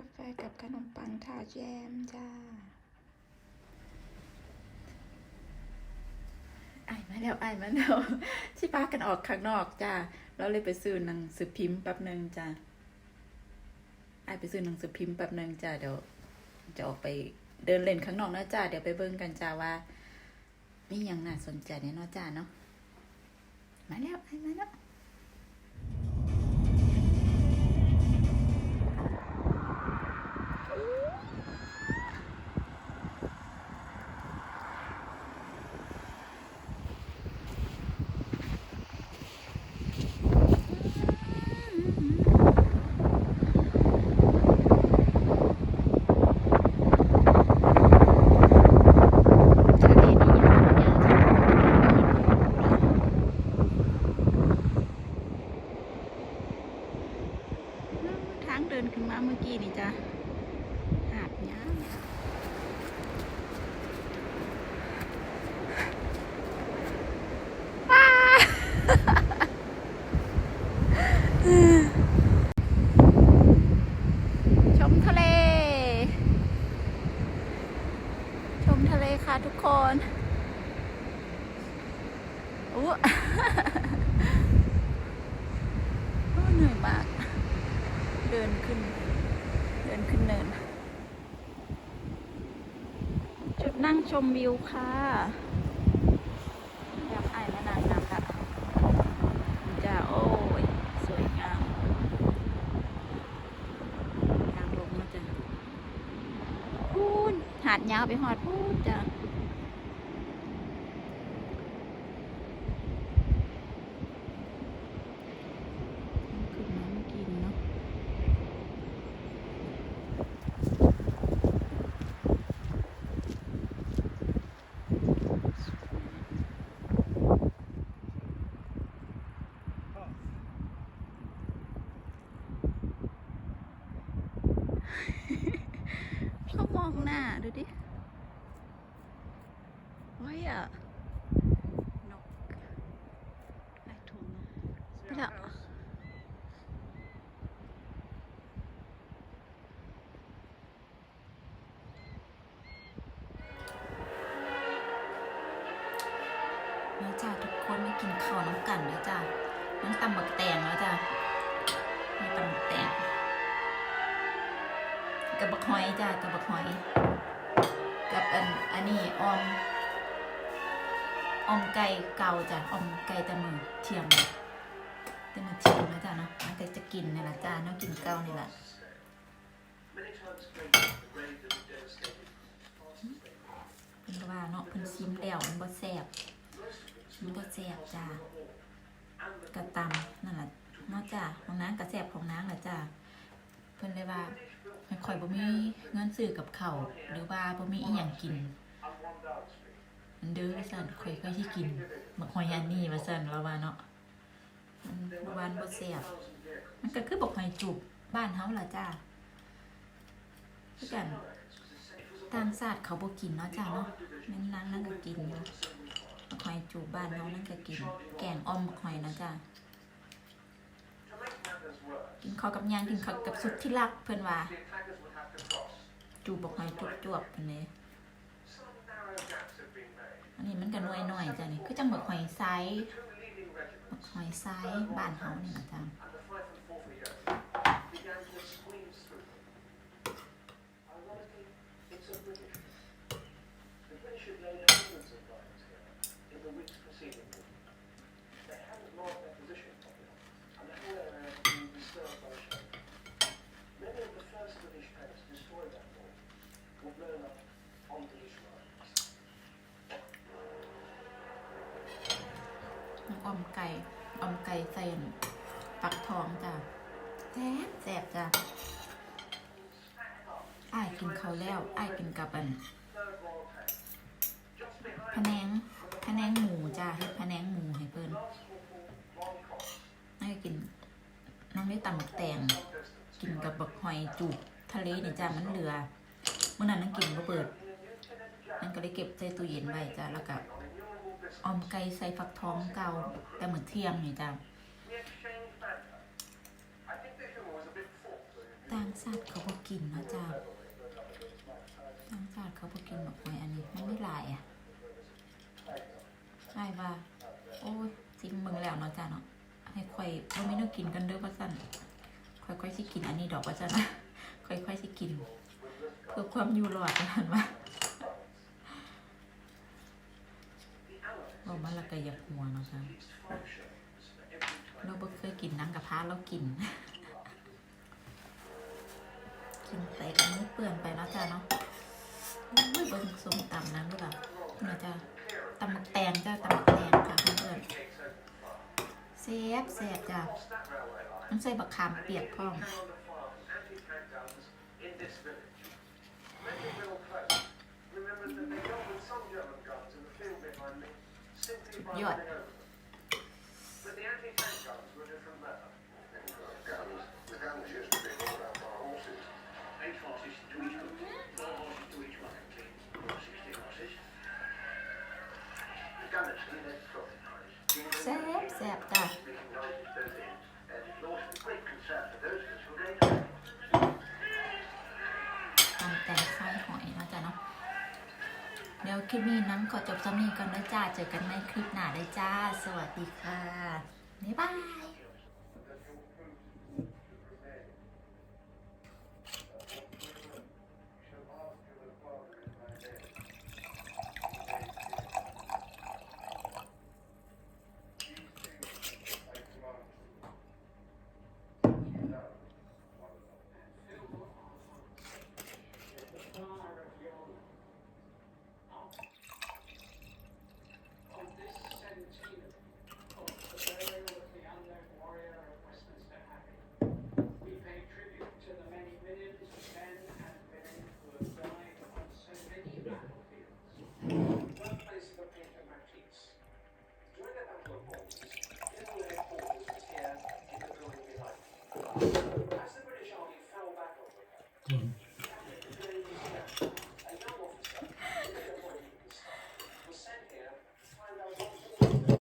าแฟกับขนมปังทาแยมจ้าไอมาแล้วไอมาแล้วที่พากันออกข้างนอกจ้าเราเลยไปซื้อหนังสือพิมพ์แป๊บหนึ่งจ้าไอไปซื้อหนังสือพิมพ์แป๊บหนึ่งจ้าเดี๋ยวจะออกไปเดินเล่นข้างนอกนะจ้าเดี๋ยวไปเบิ่งกันจ้าว่ามีอย่างน่าสนใจเนี่ยเนาะจ้าเนาะมาแล้วไอมาแล้ว ทะเลนี่ยาวยาวทางเดินขึ้น มาเมื่อกี้นี่จ้ะหาดยาชมทะเล ชมทะเลค่ะทุกคนอู้เหนื่อยมาก เดินขึ้น ขึ้นเนิน จุดนั่งชมวิวค่ะ อยากไอ้แม่นางน้ำละจ้าโอ้ย สวยงามทางลงมาจ้ะพูนหาดยาวไปหอดพูนจ้ะ ขึ้นมาเมื่อกี้นี้เนาะเขามองหน้า ดูดิไว้อะนกไอ้ถุงไปละมาจ้าทุกคนมากินข้าวน้ำกันแล้วจ้าน้ำตำบักแตงแล้วจ้ามีตำบักแตงกับบักหอยจ้ากับบักหอย กับอันอันนี้ออมออมไก่เก่าจ้ะออมไก่แต่มือเทียมแต่มือเทียมนะจ้าเนาะมันก็จะกินนี่แหละจ้าเนาะกินเก่านี่แหละเพิ่นก็ว่าเนาะเพิ่นซิมแล้วมันบ่แซ่บมันบ่แซ่บจ้ากระตำนั่นแหละเนอกจากของนางกระแสบของนางแหละจ้า พิ่นเลยว่าให้ข่อยบ่มีเงินซื้อกับเขาหรือว่าบ่มีอีหยังกินมันเด้อว่าซั่นข่อยก็สิกินบักหอยอันนี้ว่าซั่นแล้วว่าเนาะมันบ่หวานบ่แซ่บมันก็คือบักหอยจุบบ้านเฮาล่ะจ้าคือกันต่างชาติเขาบ่กินเนาะจ้าเนาะแม่นนางนั่นก็กินอยู่บักหอยจุบบ้านเฮานั่นก็กิน แกงอ่อมบกหอยนะจ้า กินข้าวกับยางกินข้าวกับสุดที่รักเพื่อนว่า จูบอกให้จวบจวบๆอันนี้อันนี้มันก็นวยหน่อยจ้ะนี่คือจังบักหอยไซส์ Two leading บักหอยไซส์บ้านเฮานี่นะจ้ะ ออมไก่ ออมไก่ใส่ปักทองจ้ะแซ่บแซ่บจ้ะอ้ายกินเขาแล้วอ้ายกินกับอันพะแนงพะแนงหมูจ้ะเฮ็ดพะแนงหมูให้เพิ่น Lance Corporal Ron Cox. อ้ายกินน้องได้ตำบักแตงกินกับบักหอยจูบทะเลนี่จ้ะมันเหลือ มื่อนั้นนั่งกินบ่เปิดนั่นก็เลยเก็บใส่ตู้เย็นไว้จ้ะแล้วก็ออมไก่ใส่ฟักทองเก่าแต่เหมือนเทียมนี่จ้ะต่างชาติเขาบ่กินนะจ้าต่างชาติเขาบ่กินหมกหอยอันนี้มันไม่ลายอะใช่ว่าโอ้ยซิมมึงแล้วเนาะจ้าเนาะให้ค่อยบ่มีแนวกินกันเด้อว่าซั่นค่อยๆสิกินอันนี้ดอกว่าซั่นนะค่อยๆสิกิน เพื่อความอยู่รอดว่าซั่นว่าบอกมาละก็อยากหัวเนาะจ้า released five shells for every type เราเคยกินนังกระพ้าเรากิน กินไปกันมือเปื่อนไปแล้วจ้าเนาะอุ้ยเบิ่งส้มตำนั้นด้วยล่ะเนี่ยจ้าตำมักแตงจ้าตำมักแตงค่ะเพื่อน gates open fire. ๆแซ่บแซ่บจ้า Across that railway line, ต้องใส่บักขามเปียกพร้อม แซ่บแซ่บจ้า Making noises both ends, and lost with great concern for those of us who were going to ตำแต่ไส้หอยนะจ๊ะเนาะเดี๋ยวคลิปนี้นั้นขอจบสำนีก่อนนะจ้า เจอกันในคลิปหน้าได้จ้า สวัสดีค่ะบ๊ายบาย